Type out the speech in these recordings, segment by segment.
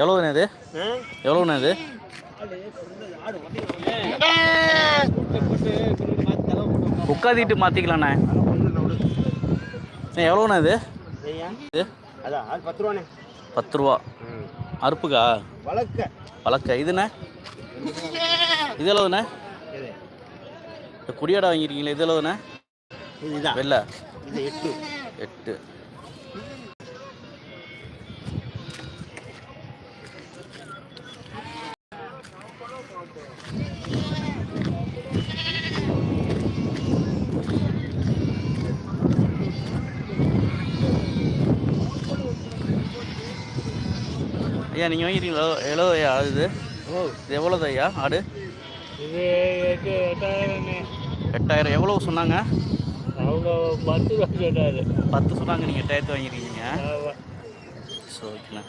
எவ்வளோண்ணே இது? எவ்வளோண்ணே இது? உட்காந்துட்டு மாற்றிக்கலாண்ணே அண்ணே, எவ்வளோண்ணே இது? பத்து ரூபா. அறுப்புக்கா? வழக்க. வழக்க. இதுண்ணே? இது எவ்வளோண்ணே இந்த குடியாடை வாங்கியிருக்கீங்களே இது எவ்வளோண்ணே வெள்ளை. எட்டு. எட்டு. ஐயா நீங்கள் வாங்கிட்டீங்களா எவ்வளோ ஐயா ஆகுது? ஓ. இது எவ்வளோது ஐயா ஆடு? இது எட்டாயிரம். எவ்வளோ சொன்னாங்க? அவங்க பத்து பத்து சொன்னாங்க நீங்கள் எட்டாயிரத்து வாங்கியிருக்கீங்க ஸோ ஓகேண்ணா.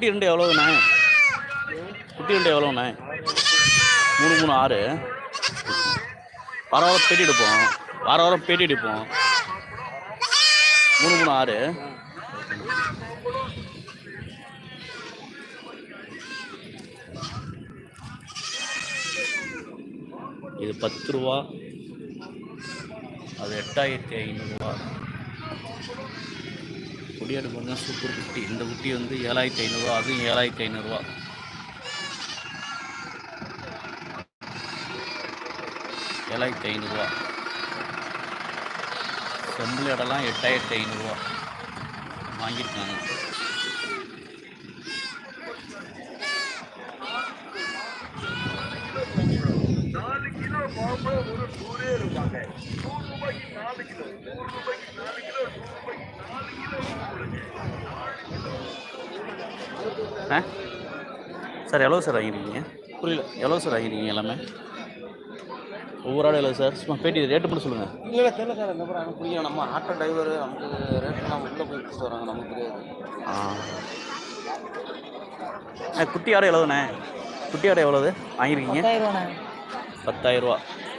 குட்டி ரெண்டு எவ்வளோண்ணே குட்டி ரெண்டு எவ்வளோண்ணே மூணு மூணு ஆறு. வார வாரம் பேட்டி எடுப்போம். வார வாரம் பேட்டி எடுப்போம். மூணு மூணு ஆறு. இது பத்து ரூபா. அது எட்டாயிரத்தி ஐநூறுரூவா கொடியாடு பாருங்க சூப்பர் குட்டி இந்த குட்டி வந்து ஏழாயிரத்தி ஐநூறுரூவா அதுவும் ஏழாயிரத்தி ஐநூறுரூவா ஏழாயிரத்தி ஐநூறுரூவா செம்பிள் இடம்லாம் எட்டாயிரத்தி ஐநூறுரூவா வாங்கியிருக்காங்க. ஆ? சார் எவ்வளோ சார் வாங்கிருக்கீங்க? புரியல. எவ்வளோ சார் வாங்கிருக்கீங்க எல்லாமே? ஒவ்வொரு ஆள் எவ்வளோ சார். சும்மா பேட்டி ரேட்டு மட்டும் சொல்லுங்கள் இல்லை தெரியல சார். இந்த எனக்கு புரியும் நம்ம ஆட்டோ டிரைவர் நமக்கு ரேட்லாம் உள்ளே போய் பிடிச்சிட்டு வராங்க. நமக்கு தெரியாது. ஆ. குட்டி ஆடு எவ்வளோண்ணே குட்டி ஆடு எவ்வளவு? வாங்கியிருக்கீங்க பத்தாயிரரூவா.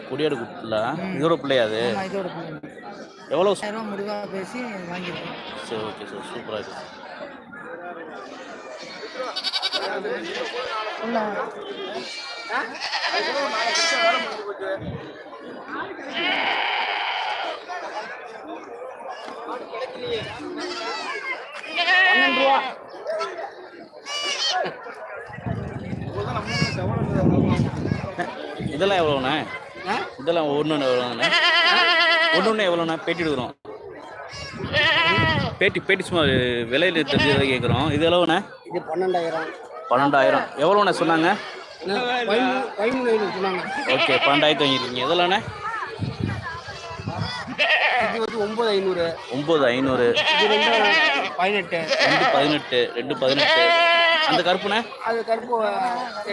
குடியாடு குட்டில. இதோட பிள்ளையா அது? ஆமாம் இதோட பிள்ளைங்க எவ்வளோ பேசி வாங்கியிருக்கோம். சரி ஓகே சார் சூப்பராக இருக்குது பன்னெண்டு ரூபா இதெல்லாம் எவ்வளோண்ணே இதெல்லாம் ஒன்று ஒன்று எவ்வளோண்ணே ஒன்று ஒன்று எவ்வளோண்ணே பேட்டி எடுக்கிறோம். பேட்டி பேட்டி சும்மா விலையில் தெரிஞ்சதை கேட்குறோம் இது எவ்வளோண்ணே இது பன்னெண்டாயிரம். பன்னெண்டாயிரம். எவ்வளோண்ணே சொன்னாங்க? ஓகே பன்னெண்டாயிரத்து வாங்கியிருக்கீங்க எதுலண்ணே? ஒன்பது ஒம்பது ஐநூறு. ஒன்பது ஐநூறு ரெண்டு பதினெட்டு ரெண்டு பதினெட்டு. ரெண்டு பதினெட்டு அந்த கருப்புண்ணே? அது கருப்பு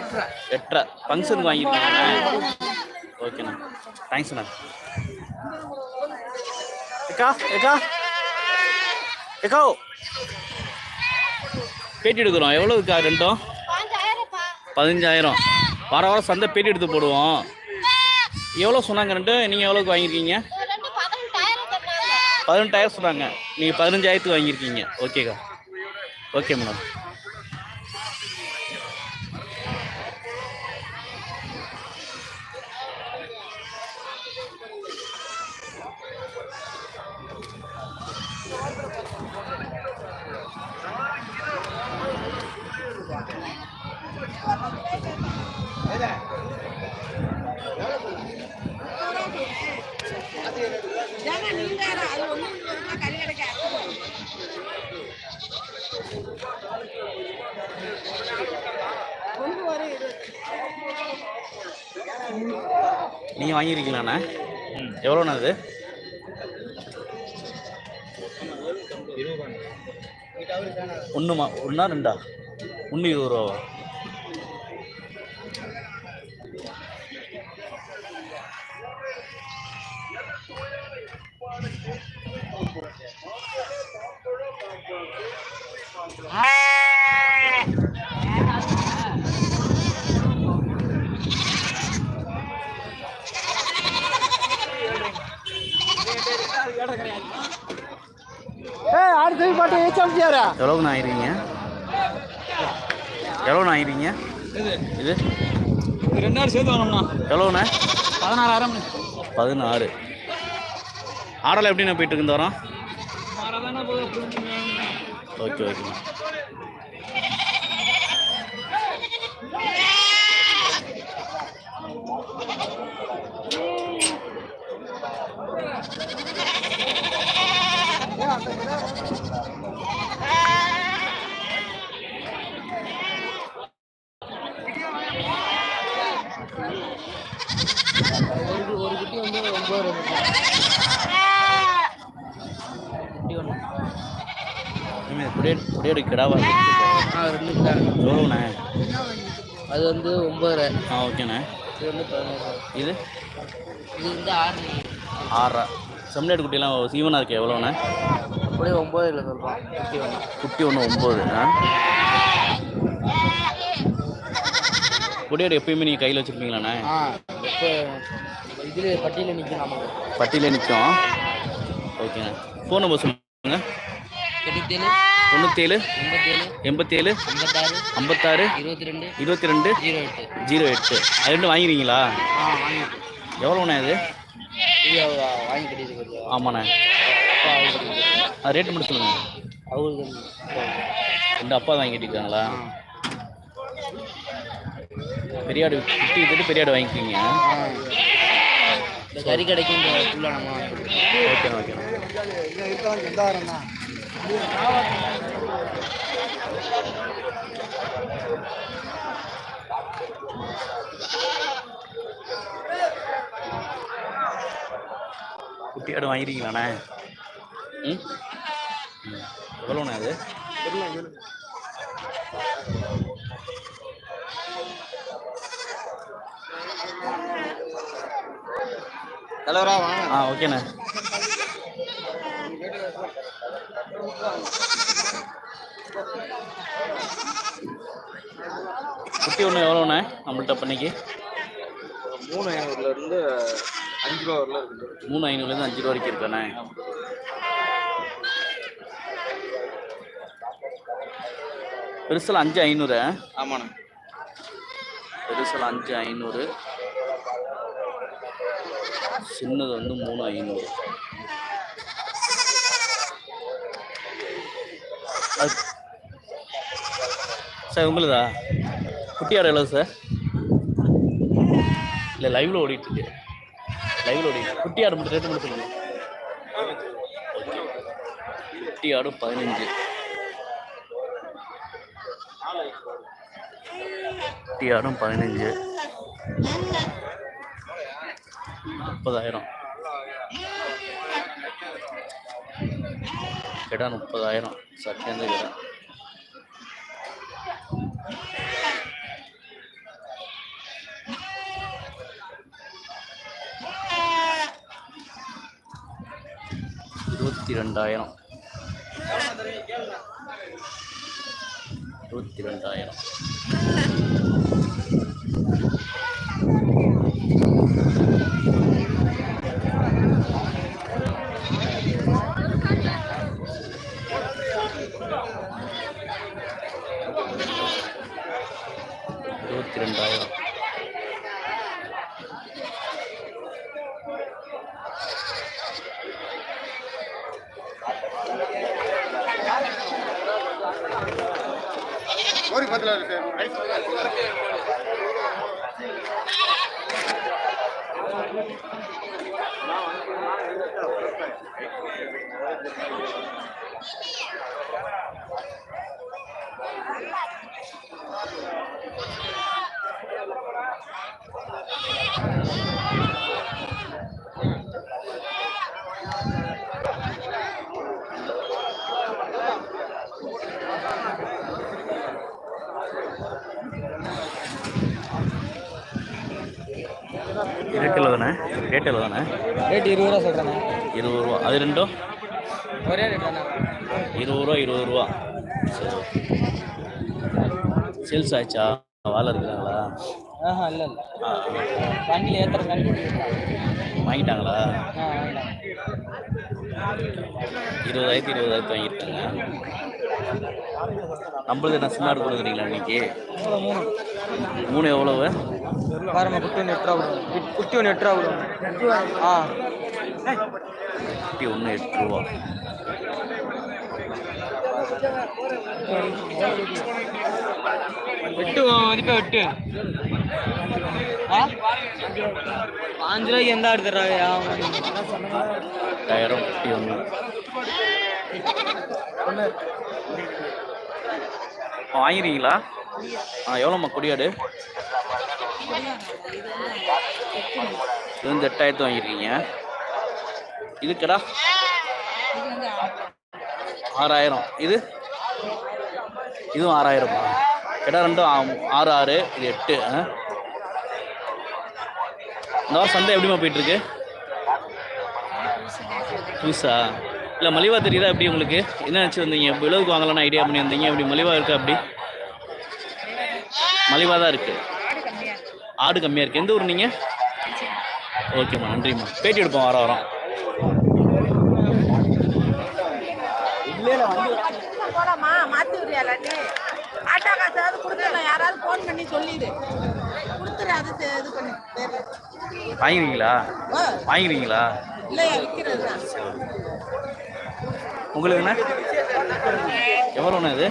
எட்டரை. எட்டரை ஃபங்க்ஷனுக்கு வாங்கியிருக்கீங்கண்ணே. ஓகேண்ணா. தேங்க்ஸ்ண்ணா ஏக்கா ஏக்கா. ஏக்கா பேட்டி எடுக்கிறோம் எவ்வளோக்கா ரெண்டும் பதினஞ்சாயிரம். வார வாரம் சந்தை பேட்டி எடுத்து போடுவோம். எவ்வளோ சொன்னாங்க ரெண்டு? நீங்கள் எவ்வளோக்கு வாங்கியிருக்கீங்க? பதினெட்டாயிரம் சொன்னாங்க. நீங்கள் பதினஞ்சாயிரத்துக்கு வாங்கியிருக்கீங்க. ஓகேக்கா. Okay madam. நீங்கள் வாங்கியிருக்கீங்களாண்ணே எவ்வளோண்ணா அது? ஒன்றுமா ஒன்றா ரெண்டா? ஒன்று இருபது ரூபாவா? ஏய் ஆடு தூக்கி போட்டு ஏச்சாமிச்சியாரா? எவ்வளோண்ணா ஆயிருங்க எவ்வளோண்ணா ஆயிருங்க இது. ரெண்டு நாள் சேர்த்து வாங்கணும்ண்ணா. எவ்வளோண்ணா பதினாறாயிரம் பதினாறு. ஆடலை எப்படிண்ணா போயிட்டு இருக்கு இந்த வாரம்? ஓகே ஓகே ஒரு ஒரு குட்டி வந்து ஒன்பது ரூபா குட்டி ஒன்று இனிமேல் குடியேடு குடியேடு கிடாவா ஆ ரெண்டு கிலோ எவ்வளோண்ணே அது வந்து ஒம்பது ரூபா ஆ ஓகேண்ணே இது வந்து பதினோரு இது இது வந்து ஆறு ஆறா செம்லேட் குட்டிலாம் சீவனாக இருக்கு எவ்வளோண்ணே அப்படியே ஒம்பது இல்லை சொல்லுவான் குட்டி ஒன்று குட்டி ஒன்று ஒம்பது ஆ குடியேடு எப்பயுமே நீங்கள் கையில் வச்சுருப்பீங்களாண்ணே பட்டியலில் நிற்கும் நமக்கு பட்டியிலே நிற்கும். ஓகேண்ணே. ஃபோன் நம்பர் சொல்லுங்கள் தொண்ணூத்தேழு தொண்ணூற்றேழு எண்பத்தேழு எண்பத்தேழு ஐம்பத்தாறு ஐம்பத்தாறு இருபத்தி ரெண்டு இருபத்தி ரெண்டு ஜீரோ எட்டு ஜீரோ எட்டு அது ரெண்டு வாங்கிட்டு எவ்வளோண்ணே அவ வாங்கி கொஞ்சம் ஆமாண்ணே. அது ரேட்டு மட்டும் சொல்லுங்கள் அவருக்கு ரெண்டு அப்பா வாங்கி கட்டிருக்காங்களா பெரியாடு குட்டி வித்துட்டு பெரியாடு வாங்கிக்கிங்க. ஆ. இந்த கறி கடைக்கு இந்த ஃபுல்லாக நம்ம வாங்கிக்கிறோம் ஓகேண்ணா ஓகேண்ணா குட்டியாடு வாங்கிருக்கீங்களாண்ணே? ம்? ம். எவ்வளோண்ணே அது? தலைவரா வாங்க. ஆ ஓகேண்ணே. குட்டி ஒன்று எவ்வளோண்ணே? நம்மள்ட்ட பண்ணைக்கு மூணு ஐநூறுல இருந்து அஞ்சு ரூபா வரல இருக்குது மூணு ஐநூறுலேருந்து அஞ்சு ரூபா வரைக்கும் இருக்காண்ணே. பெருசில் அஞ்சு ஐநூறு ஆமாண்ணே. பெருசில் அஞ்சு ஐநூறு. சின்னது வந்து மூணு ஐநூறு. அது சார் உங்களுதா? குட்டியாட எவ்வளோ சார்? இல்லை லைவ்ல ஓடிட்டு இருக்கு லைவ்ல ஓடிட்டு குட்டியாடு மட்டும் ரேட்டு மட்டும் சொல்லுங்க. குட்டியாடு பதினஞ்சு. குட்டியாடும் பதினஞ்சு. முப்பதாயிரம். கிடா முப்பதாயிரம். சட்டேந்த கிடா. இருபத்தி ரெண்டாயிரம் இருபத்தி ரெண்டாயிரம் ரெண்டாயிரம் ஒரு பத்தில் இருக்கு. நான் ரேட் எவ்வளோ தானே? ரேட் இருபது ரூபா சொல்கிறேண்ணே இருபது ரூபா. அது ரெண்டும்? ஒரே ரேட் இருபது ரூபா இருபது ரூபா. சரி சேல்ஸ் ஆயிடுச்சா? வாழை இருக்கிறாங்களா? ஆஹா இல்லை இல்லை. வண்டியில் ஏற்றுற வாங்கிட்டாங்களா? இருபதாயிரத்தி இருபதாயிரத்து வாங்கியிருக்காங்க. நம்மளது என்ன சின்ன கொடுக்குறீங்களா இன்னைக்கு? மூணு எவ்வளவு? பாருங்க குட்டி ஒன்று எட்டு ரூபா குட்டி ஒன்று எட்டு ரூபா ஆ. குட்டி ஒன்று எட்டு ரூபா. எட்டு மதிப்பா எட்டு. ஆ பாஞ்சு ரூபாய்க்கு எந்த ஆடு தர்றாங்க? எட்டாயிரம் குட்டி ஒன்று வாங்கிறீங்களா ஆ எவ்வளோம்மா கொடியாடு? இது வந்து எட்டாயிரத்து வாங்கியிருக்கீங்க. இதுக்கடா? ஆறாயிரம். இது? இதுவும் ஆறாயிரமா? கிடா ரெண்டும் ஆறு ஆறு இது எட்டு ஆ? இந்த வாரம் சந்தை எப்படிம்மா போயிட்டுருக்கு? புதுசா? இல்லை மலிவா தெரியுதா எப்படி உங்களுக்கு? என்ன நினச்சி வந்தீங்க? இப்போ விலவுக்கு வாங்கலாம்னு ஐடியா பண்ணி வந்தீங்க அப்படி மலிவாக இருக்கா அப்படி? மலிவாக தான் இருக்குது ஆடு கம்மியாக இருக்குது எந்த ஊர் நீங்கள் ஓகேம்மா நன்றிம்மா. பேட்டி எடுப்போம் வர வரோம். காசாவது கொடுத்துடலாம் யாராவது ஃபோன் பண்ணி சொல்லிடு. கொடுத்துரு அது இது பண்ணி. ஓ வாங்கிக்கிறீங்களா? இல்லையா விற்கிறது தான். உங்களுக்குண்ணே எவ்வளோண்ணே இது?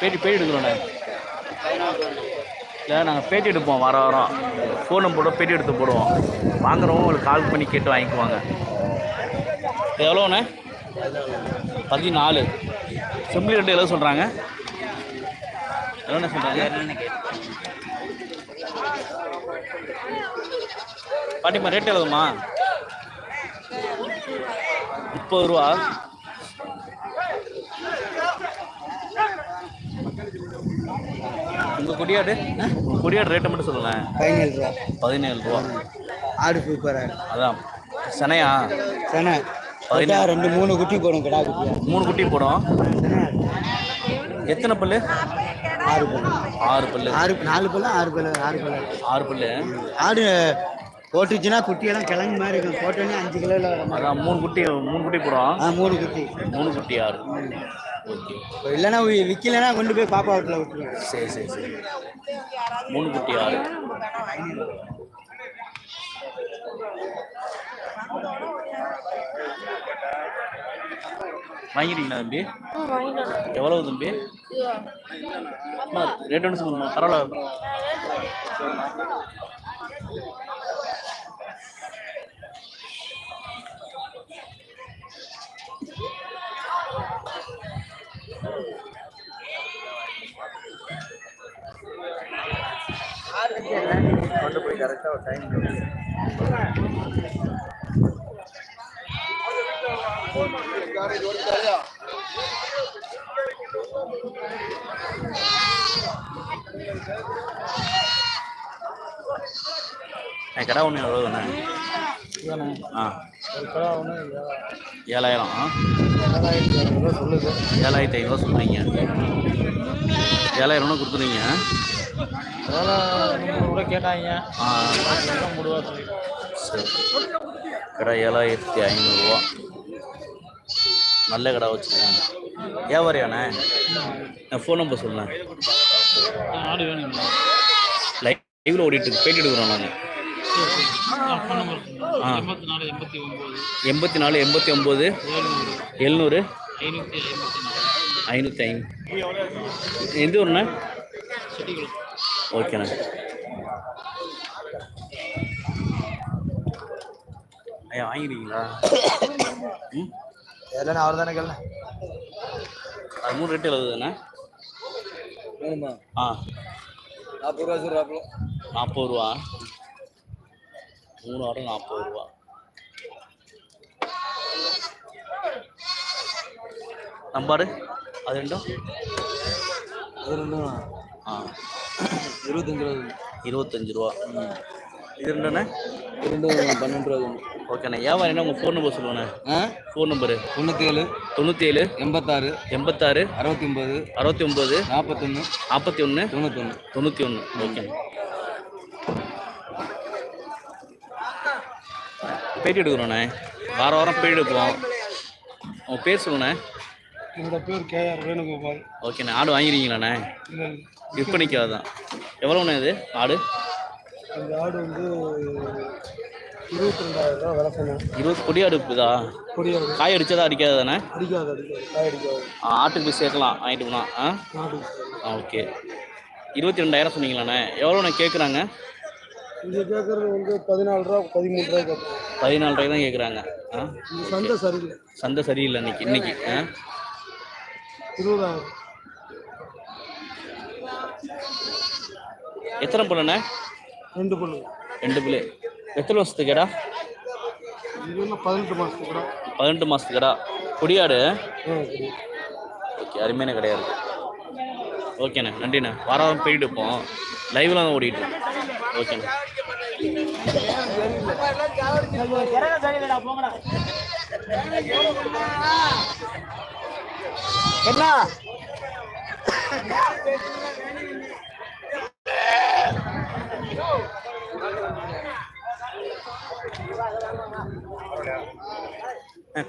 பேட்டி பேட்டி எடுக்கிறோண்ணே இல்லை நாங்கள் பேட்டி எடுப்போம் வர வாரம். ஃபோன் நம்பரோட பேட்டி எடுத்து போடுவோம். வாங்குறவங்க உங்களுக்கு கால் பண்ணி கேட்டு வாங்கிக்குவாங்க. எவ்வளோண்ணே பதினாலு. செம்பிளி ரெண்டு எவ்வளோ சொல்கிறாங்க எவ்வளோண்ணே சொல்கிறாங்க பாட்டிமா ரேட் எவ்வளோம்மா முப்பது ரூபா உங்கள் கொடியாடு கொடியாடு ரேட்டை மட்டும் சொல்லுங்களேன் பதினேழு ரூபா பதினேழு ரூபா ஆடு சூப்பரா அதான் சனையா சனை பதினேழு. ரெண்டு மூணு குட்டி போடும் கிடா மூணு குட்டி போடும் எத்தனை பல்லு ஆறு பல்லு. ஆறு பல்லு. ஆறு நாலு பல்லு? ஆறு பல்லு. ஆறு பல்லு. ஆறு பல்லு. ஆடு போட்டுச்சுன்னா குட்டியெல்லாம் கிழங்கு மாதிரி இருக்கும். போட்டோன்னே அஞ்சு கிலோவில் அதான் மூணு குட்டி மூணு குட்டி போடும் ஆ மூணு குட்டி. மூணு குட்டி ஆறு. ஓகே. இல்லைன்னா வி- விக்கலைன்னா கொண்டு போய் பாப்பா வீட்டில் விட்டுருவேன் சரி சரி சரி. மூணு குட்டி ஆறு. வாங்கிட்டீங்களா தம்பி? எவ்வளவு தம்பி? ரேட் ஒன்று சொல்லுங்கம்மா பரவாயில்ல கொண்டு போய் கரெக்டாக ஒரு டைம் என் கடை ஒன்று எவ்வளோண்ணே ஆ. ஒரு ஒன்று ஏழாயிரம் ஏழாயிரத்தி ஏழாயிரத்தி ஐநூறுவா சொல்கிறீங்க ஏழாயிரம்னு கொடுத்துறீங்க. கூட கேட்டாங்க ஆ. சரி. கடை ஏழாயிரத்தி ஐநூறுரூவா நல்ல கடை வச்சுருக்காங்க வியாபாரியாண்ணே? நான் ஃபோன் நம்பர் சொல்லேன் ஆடு லைவில் ஓடிட்டு பேட்டி எடுக்கிறோம் நான். ஆ. எண்பத்தி நாலு எண்பத்தி ஒம்பது எழுநூறு ஐநூற்றி ஐந்து ஐநூறு எந்த ஊருண்ணே? ஓகேண்ணா. ஐயா வாங்கிடுவீங்களா ம்? எல்லாம் அவர் தானே கேள்வி அது மூணு ரேட்டு எழுதுதானே வேணுமா ஆ. நாற்பது ரூபா சொல்கிறாப்புல நாற்பது ரூபா. மூணு ஆடு நாற்பது ரூபா. நம்பாடு அது ரெண்டும்? அது ரெண்டும்? ஆ. இருபத்தஞ்சு ரூபா. இருபத்தஞ்சு ரூபா. இது ரெண்டுண்ணே? ரெண்டு பன்னெண்டு ரூபா ஓகேண்ணே. வியாபாரம் உங்கள் ஃபோன் நம்பர் சொல்லுவேண்ணே ஆ? ஃபோன் நம்பரு தொண்ணூற்றி ஏழு தொண்ணூற்றி ஏழு எண்பத்தாறு எண்பத்தாறு அறுபத்தி ஒம்பது அறுபத்தி ஒம்பது நாற்பத்தொன்று நாற்பத்தி ஒன்று தொண்ணூத்தொன்று தொண்ணூற்றி ஒன்று ஓகே. பேட்டி எடுக்கிறோண்ணே. வார வாரம் பேட்டி எடுப்போம். உங்கள் பேர் சொல்லுண்ணே என்னோட பேர் கேஆர் வேணுகோபால். ஓகேண்ணே. ஆடு வாங்கிருக்கீங்களாண்ணே? இல்லை விற்பனைக்காக தான் எவ்வளோண்ணே இது? ஆடு? இந்த ஆடு வந்து இருபத்தி ரெண்டாயிரம் ரூபா விலை சொன்னேன் இருபது கொடி இருக்குதா கொடியாடு காய் அடிச்சதா அடிக்காது தானே? அடிக்காது அடிக்காது. காய் அடிக்காது. ஆட்டுக்கு போய் சேர்க்கலாம் வாங்கிட்டு போனா. ஆ? நாட்டுக்கு ஆ ஓகே. இருபத்தி ரெண்டாயிரம் சொன்னீங்களாண்ணே எவ்வளோண்ணே கேட்குறாங்க இங்கே கேட்குறது வந்து பதினாலு ரூபா பதிமூணு ரூபாய் கேட்போம் பதினாலு ரூபாய் தான் கேட்குறாங்க ஆ? இந்த சந்தை சரியில்லை. சந்தை சரியில்லை இன்னைக்கு இன்னைக்கு. ஆ? இருபதாயிரம். எத்தனை பல்லுண்ணே ரெண்டு பல்லு ரெண்டு பிள்ளை. எத்தனை வருஷத்துக்கு கடா இது என்ன பதினெட்டு மாதத்துக்கு கூட பதினெட்டு மாதத்துக்கு கடா கொடியாடு? ஓகே அருமையான கிடையாது ஓகேண்ணே நன்றிண்ணே. வார வாரம் போயிட்டு இருப்போம். லைவ்ல தான் ஓடிட்டு இருக்கோம். ஓகேண்ணே. அண்ணே,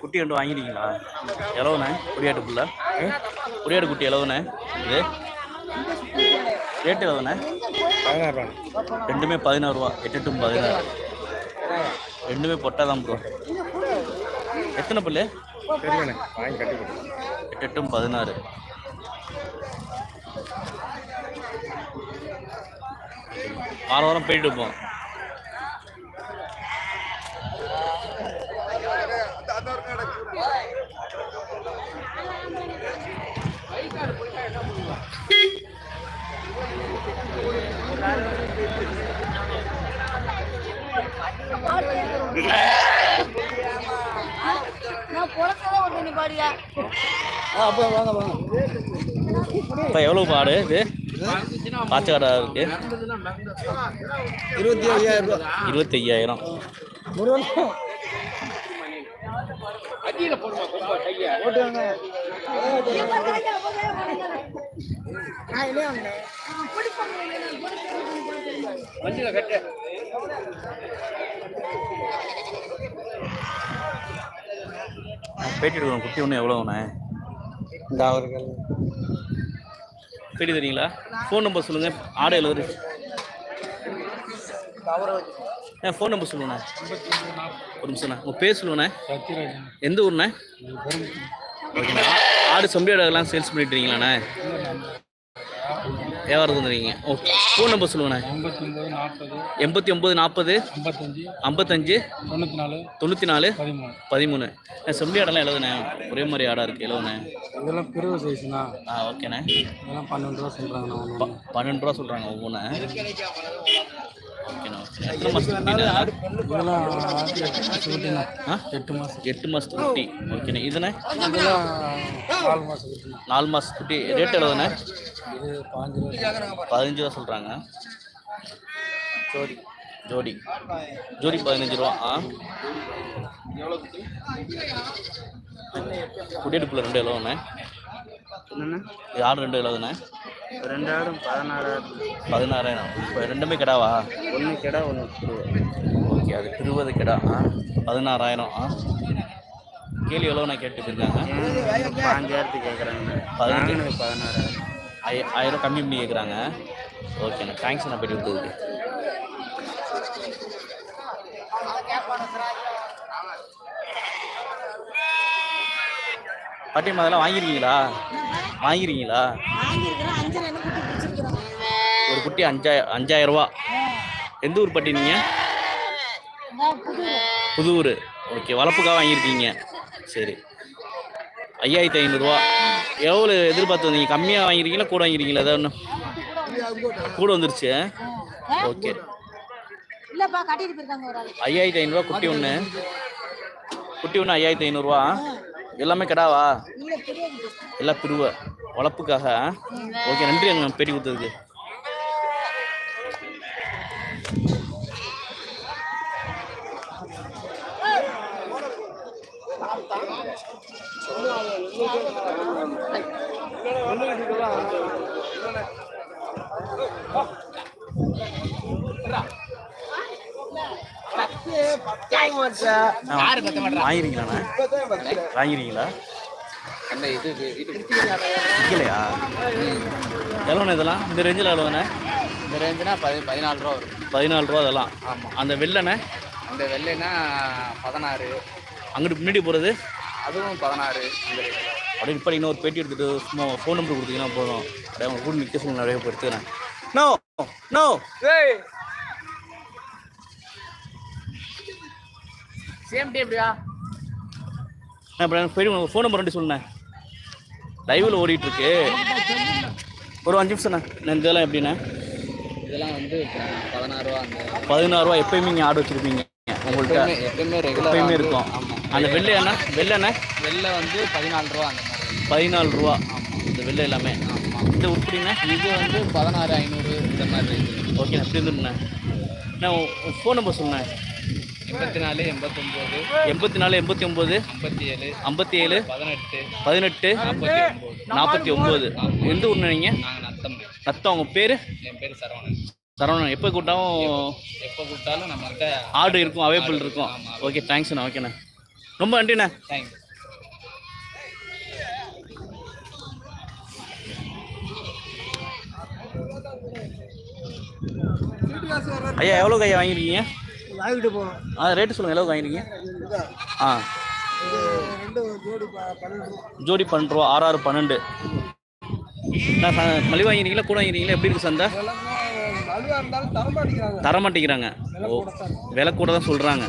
குட்டி ரெண்டு வாங்கிட்டீங்களா எவ்வளோண்ணே குடியாட்டு புள்ள குடியாட்டு குட்டி எவ்வளோண்ணே இது. ரேட்டு எவ்வளோண்ணே ரெண்டுமே பதினாறு ரூபா எட்டு எட்டும் பதினாறு. ரெண்டுமே பொட்டாதான் ப்ரோ எத்தனை பல்லு? எட்டு எட்டும் பதினாறு. வார வாரம் போயிட்டு இருப்போம் நான் பிறக்கவே ஒன்று நீ பாடியா அப்போ வாங்க வாங்க இப்போ எவ்வளோ பாடு இது? பாச்சை கடை இருக்கு. இருபத்தி ஐயாயிரம் ரூபா இருபத்தி ஐயாயிரம் பேட்டி எடுக்கணும் குட்டி ஒன்று எவ்வளோண்ணே இந்த அவர்கள். பேட்டி தரீங்களா ஃபோன் நம்பர் சொல்லுங்கள் ஆடு எழுது ஏன் ஃபோன் நம்பர் சொல்லுங்கண்ணே ஒரு நிமிஷம்ண்ணே உங்கள் பேர் சொல்லுங்கண்ணே எந்த ஊர்ண்ணே? ஓகேண்ணே. ஆ- ஆடு சொம்பி ஆடுகள்லாம் சேல்ஸ் பண்ணிட்டு வியாபாரம் வந்துடுறீங்க ஓகே ஃபோன் நம்பர் சொல்லுங்கண்ணே. எண்பத்தொம்பது நாற்பது. எண்பத்தி ஒம்பது நாற்பது. ஐம்பத்தஞ்சு. ஐம்பத்தஞ்சு. தொண்ணூற்றி நாலு தொண்ணூற்றி நாலு பதிமூணு. பதிமூணு செம்பி ஆடெல்லாம் எழுதுண்ணே. ஒரே மாதிரி ஆடாக இருக்குது எழுதுண்ணே. இதெல்லாம் பிரிவு சைஸ்ண்ணா. ஆ ஓகேண்ணே. இதெல்லாம் பன்னெண்டு ரூபா சொல்கிறாங்கண்ணா பன்னெண்டு ரூபா சொல்கிறாங்க ஒவ்வொன்று ஓகேண்ணா ஓகே எத்தனை மாதத்துக்கு இதெல்லாம் எட்டு மாதம் எட்டு மாதம் எட்டு மாதத்துக்கு குட்டி. ஓகேண்ணே இதுண்ணே நாலு மாதம் நாலு மாதம் குட்டி. ரேட் ரூபா பதினஞ்சு ரூபா சொல்கிறாங்க ஜோடி. ஜோடி. ஜோடி பதினஞ்சு ரூபா. ஆ? குடியெடுப்பில் ரெண்டு எழுதுண்ணே என்னண்ணா இது ஆடு ரெண்டு எழுதுண்ணே ரெண்டு ஆடும் பதினாறாயிரம் பதினாறாயிரம் இப்போ ரெண்டுமே கிடாவா? ஒன்று கிடா ஒன்று ஓகே அது இருபது கிடா. ஆ பதினாறாயிரம். ஆ கேள்வி எவ்வளோ நான் கேட்டு போயிருக்காங்க பாஞ்சாயிரத்துக்கு கேட்குறாங்க பதினஞ்சு பதினாறாயிரம். ஐ ஆயிரம் கம்மி பண்ணி கேட்குறாங்க ஓகேண்ணா தேங்க்ஸ் நான் போயிட்டு விட்டதுக்கு பாட்டியம்மா அதெல்லாம் வாங்கிருக்கீங்களா? வாங்கிருக்கீங்களா? அஞ்சு ஒரு குட்டி அஞ்சாயிரம் அஞ்சாயிரம் ரூபா எந்த ஊர் பட்டி நீங்கள் புது ஊர் ஓகே வளர்ப்புக்காக வாங்கியிருக்கீங்க. சரி. ஐயாயிரத்தி ஐநூறுரூவா எவ்வளோ எதிர்பார்த்து வந்தீங்க? கம்மியாக வாங்கிருக்கீங்களா கூட வாங்கிருக்கீங்களா ஏதாவது ஒன்று கூட வந்துருச்சு ஓகே. ஐயாயிரத்தி ஐநூறுரூவா குட்டி ஒன்று குட்டி ஒன்று ஐயாயிரத்தி ஐநூறுரூவா எல்லாமே கிடாவா பெரிய. எல்லாம் பிரிவ. வளர்ப்புக்காக ஓகே நன்றி அங்கே பேட்டி கொடுத்ததுக்கு. அந்த இது வீட்டுக்கு விற்கலையா எவ்வளோண்ணே இதெல்லாம்? இந்த ரேஞ்சில் எவ்வளோண்ணே இந்த ரேஞ்சுனா பதி பதினாலு ரூபா வரும். பதினாலு ரூபா அதெல்லாம். ஆமாம் அந்த வெள்ளைண்ணே இந்த வெள்ளைனா பதினாறு. அங்கிட்டு முன்னாடி போகிறது அதுவும் பதினாறு. அப்படியே இப்போ இன்னொரு பேட்டி எடுத்துகிட்டு சும்மா ஃபோன் நம்பர் கொடுத்தீங்கன்னா போதும். அப்படியே அவங்க கூட நிற்க சொல்லுங்க நிறைய பேர் எடுத்துக்கிறேன். நோ நோ சேம் டே எப்படியா அப்புறம் போயிட்டு ஃபோன் நம்பர் ரெண்டு சொல்லுண்ணே. லைவில் ஓடிட்டு இருக்கு ஒரு அஞ்சு நிமிஷம்ண்ணே நான் இதெல்லாம் எப்படிண்ணே? இதெல்லாம் வந்து பதினாறு ரூபா அந்த பதினாறு ரூபா எப்பயுமே நீங்கள் ஆடு வச்சுருப்பீங்க. உங்கள்கிட்ட எப்பயுமே எப்பயுமே இருக்கும். அந்த வெள்ளை அண்ணா வெள்ளை அண்ணா? வெளில வந்து பதினாலு ரூபா அந்த மாதிரி. பதினாலு ரூபா. இந்த வெள்ளை எல்லாமே. ஆமாம் இந்த உருப்படிண்ணே? இது வந்து பதினாறு ஐநூறு இந்த மாதிரி ஓகே அப்படி இருந்துண்ணே நான் ஃபோன் நம்பர் சொல்லுண்ணே. எண்பத்தி நாலு எண்பத்தொம்போது எண்பத்தி நாலு எண்பத்தி ஒம்பது ஐம்பத்தி ஏழு ஐம்பத்தி ஏழு பதினெட்டு பதினெட்டு நாற்பத்தி ஒம்பது எந்த ஊர்ண்ணே நீங்கள் நத்தம். நத்தம். உங்கள் பேர்? என் பேர் சரவணன். சரவணன். எப்போ கூட்டாலும் எப்போ கூப்பிட்டாலும் நம்மகிட்ட ஆர்டர் இருக்கும் அவைலபிள் இருக்கும். ஓகே தேங்க்ஸ்ண்ணா ஓகேண்ணே ரொம்ப நன்றிண்ணே. தேங்க்யூ ஐயா எவ்வளோ ஐயா வாங்கிருக்கீங்க வாங்கிட்டு போகணும். ஆ ரேட்டு சொல்லுங்கள் எவ்வளோ வாங்கிருக்கீங்க? ஆ. ஜோடி பன்னெண்டு ரூபா. ஆறு ஆறு பன்னெண்டு. மலிவு வாங்கிருக்கீங்களா கூட வாங்கிருக்கீங்களா எப்படி இருக்கு சந்தை? எல்லாமே மலிவாக இருந்தாலும் தர மாட்டேங்கிறாங்க தர மாட்டேங்கிறாங்க ஓ விலை கூட தான் சொல்கிறாங்க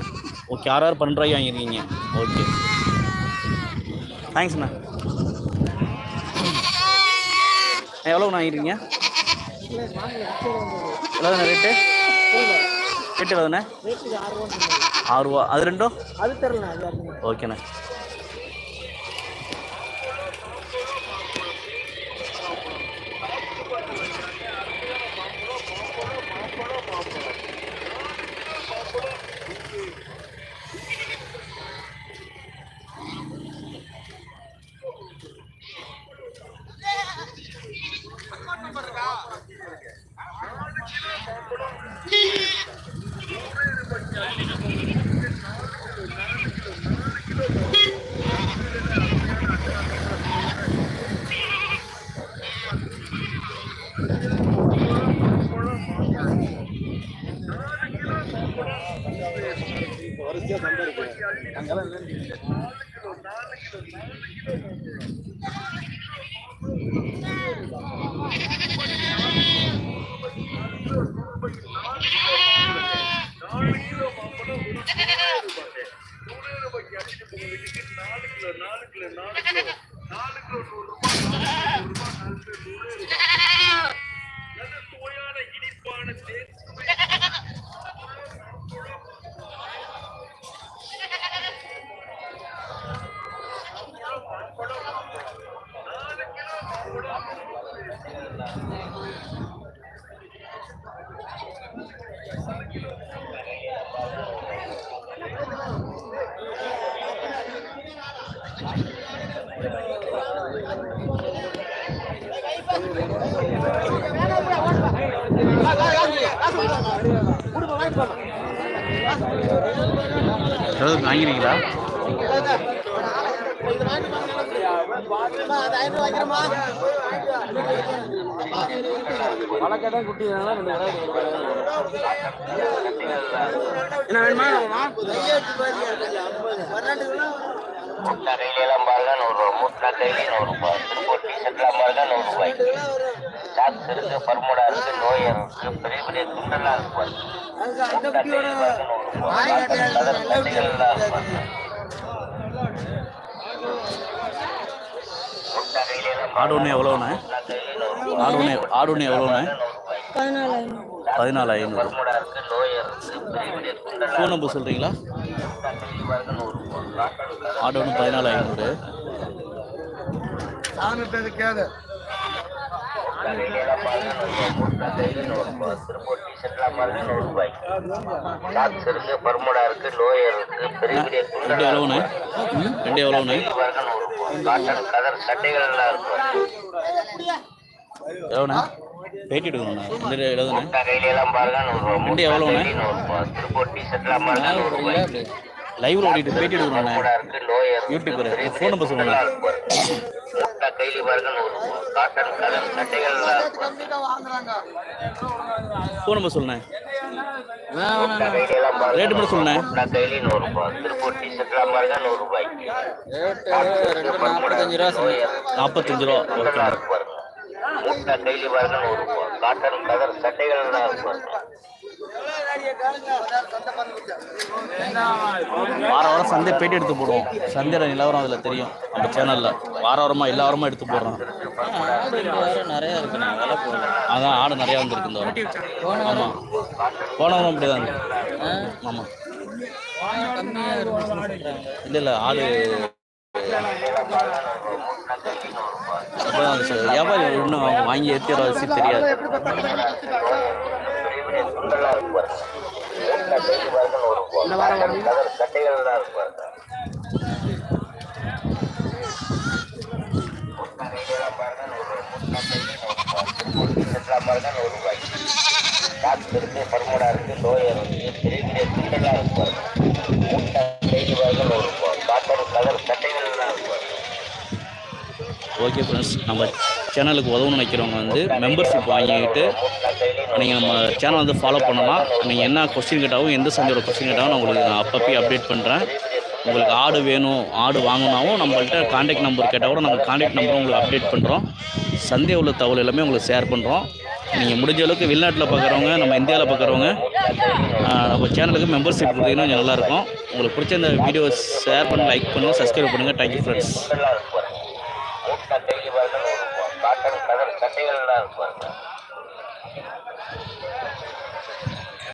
ஓகே ஆறு ஆறு பன்னெண்டு ரூபாய்க்கு வாங்கியிருக்கீங்க ஓகே. தேங்க்ஸ்ண்ணா எவ்வளோ வாங்கிருக்கீங்க? எவ்வளோண்ணா ரேட்டு ரேட்டு எவ்வளோண்ணே ஆறு ரூபா அது ரெண்டும்? அது வரிசையா சம்பாதிக்கிறேன் அங்கெல்லாம் தரல அது குட்டி ஓகேண்ணே எவ்வளோ வாங்கிருக்கீங்களா முட்டரையிலாம் பாருங்க நூறுரூவா முட்டை கைலி நூறுரூபா திருப்பூர் டிஷர்ட்லாம் பாருங்க நூறுரூபாய் ஷாக்ஸ் இருக்கு பர்முடா இருக்கு நோயர் இருக்கு பெரிய பெரிய துண்டெல்லாம் இருக்கு பாருங்க ஆடு ஒன்று எவ்வளோண்ணே? ஆடு ஒன்று ஆடு ஒன்று எவ்வளோண்ணே? பதினாலு ஐநூறு பர்முடா நோயர் ஃபோன் நம்பர் சொல்கிறீங்களா முட்டை ஒன்று பதினாலு ஐநூறு சாமி பர்முடா ரெண்டு எவ்வளோண்ணே ரெண்டு எவ்வளோண்ணே சட்டைகள் எவ்வளோண்ணே பேட்டி எடுக்கணுண்ணே இந்த எழுதுண்ணே முட்டை கையில எல்லாம் பாருங்க நூறுரூவா முட்டை எவ்வளோண்ணே? நூறுரூவா திருப்பூர் டிஷர்ட்லாம் பாருங்க நூறுரூவாய்க்கு லைவ்ல ஓடிட்டு பேட்டி எடுக்கணுண்ணே கூட இருக்கு லோயர் யூடியூபர் ஃபோன் நம்பர் சொல்லுங்க. முட்டை கைலி பாருங்க நூறுரூவா காட்டன் கலர் சட்டைகள்லாம் இருக்கு ஃபோன் நம்பர் சொல்லுண்ணே. பாருங்க ரேட்டு மட்டும் சொல்லுண்ணே. கைலி நூறுரூவா திருப்பூர் டிஷர்ட்லாம் பாருங்க நூறுரூபாய்க்கு ரேட்டு ரெண்டு நாற்பத்தஞ்சு ரூபா நாற்பத்தஞ்சு ரூபா. முட்டை கைலி பாருங்க நூறுரூவா காட்டன் கலர் சட்டைகள்லாம் இருக்கு வார வாரம் சந்தை பேட்டி எடுத்து போடுவோம். சந்தையோட நிலவரம் அதில் தெரியும். நம்ம சேனலில் வார வாரமாக எல்லா வாரமாக எடுத்து போடுறோம். நிறையா இருக்குண்ணே விலை போகல அதான் ஆடு நிறையா வந்திருக்கு இந்த வாரம். ஆமாம் போன வாரம் அப்படி தான் ஆமாம் இல்லை இல்லை ஆடு. அப்பதான் சார். வியாபாரி இன்னும் அவங்க வாங்கி ஏற்றிடுற விஷயம் தெரியாது. சுண்டலா இருக்கு பாருங்க கலர் இருக்கு இருக்கு லோயர் இருக்கு பெரிய பெரிய துண்டெல்லாம் இருக்கு பாருங்க முட்டை கைலி பாருங்க நூறு ரூபாய் காட்டன் கலர் சட்டைகள்லாம் இருக்கு பாருங்க ஓகே ஃப்ரெண்ட்ஸ் நம்ம சேனலுக்கு உதவணும்னு நினைக்கிறவங்க வந்து மெம்பர்ஷிப் வாங்கிக்கிட்டு நீங்கள் நம்ம சேனல் வந்து ஃபாலோ பண்ணலாம் நீங்கள் என்ன கொஸ்டின் கேட்டாலும் எந்த சந்தையோட கொஸ்டின் கேட்டாலும் நான் உங்களுக்கு நான் அப்பப்போ அப்டேட் பண்ணுறேன் உங்களுக்கு ஆடு வேணும் ஆடு வாங்கினாவும் நம்மள்கிட்ட காண்டாக்ட் நம்பர் கேட்டால் கூட நாங்கள் காண்டாக்ட் நம்பரும் உங்களுக்கு அப்டேட் பண்ணுறோம் சந்தை உள்ள தகவல் எல்லாமே உங்களுக்கு ஷேர் பண்ணுறோம் நீங்கள் முடிஞ்ச அளவுக்கு வெளிநாட்டில் பார்க்குறவங்க நம்ம இந்தியாவில் பார்க்குறவங்க நம்ம சேனலுக்கு மெம்பர்ஷிப் கொடுத்தீங்கன்னா கொஞ்சம் நல்லாயிருக்கும் உங்களுக்கு பிடிச்ச இந்த வீடியோ ஷேர் பண்ணி லைக் பண்ணுங்கள் சப்ஸ்கிரைப் பண்ணுங்கள் தேங்க்யூ ஃப்ரெண்ட்ஸ் சுண்டலா இருக்கு பாருங்க